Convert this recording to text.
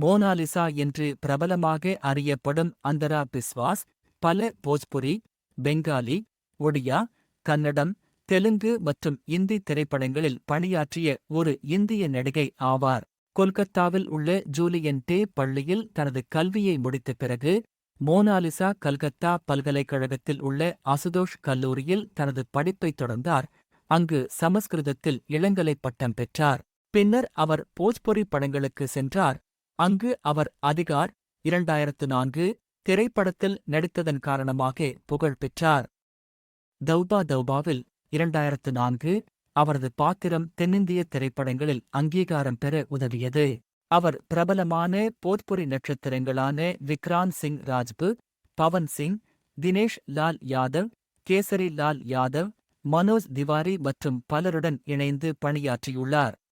Mona Lisa என்று பிரபலமாக அறியப்படும் அந்தரா பிஸ்வாஸ் பல போஜ்புரி பெங்காலி ஒடியா கன்னடம் தெலுங்கு மற்றும் இந்தி திரைப்படங்களில் பணியாற்றிய ஒரு இந்திய நடிகை ஆவார். கொல்கத்தாவில் உள்ள ஜூலியன் டே பள்ளியில் தனது கல்வியை முடித்த பிறகு மோனாலிசா கல்கத்தா பல்கலைக்கழகத்தில் உள்ள அசுதோஷ் கல்லூரியில் தனது படிப்பைத் தொடர்ந்தார். அங்கு சமஸ்கிருதத்தில் இளங்கலை பட்டம் பெற்றார். பின்னர் அவர் போஜ்பொரி படங்களுக்கு சென்றார். அங்கு அவர் அதிகார் இரண்டாயிரத்து நான்கு திரைப்படத்தில் நடித்ததன் காரணமாக புகழ் பெற்றார். தௌபா தௌபாவில் இரண்டாயிரத்து நான்கு அவரது பாத்திரம் தென்னிந்திய திரைப்படங்களில் அங்கீகாரம் பெற உதவியது. அவர் பிரபலமான போத்புரி நட்சத்திரங்களான விக்ராந்த் சிங் ராஜ்புத் பவன் சிங் தினேஷ் லால் யாதவ் கேசரி லால் யாதவ் மனோஜ் திவாரி மற்றும் பலருடன் இணைந்து பணியாற்றியுள்ளார்.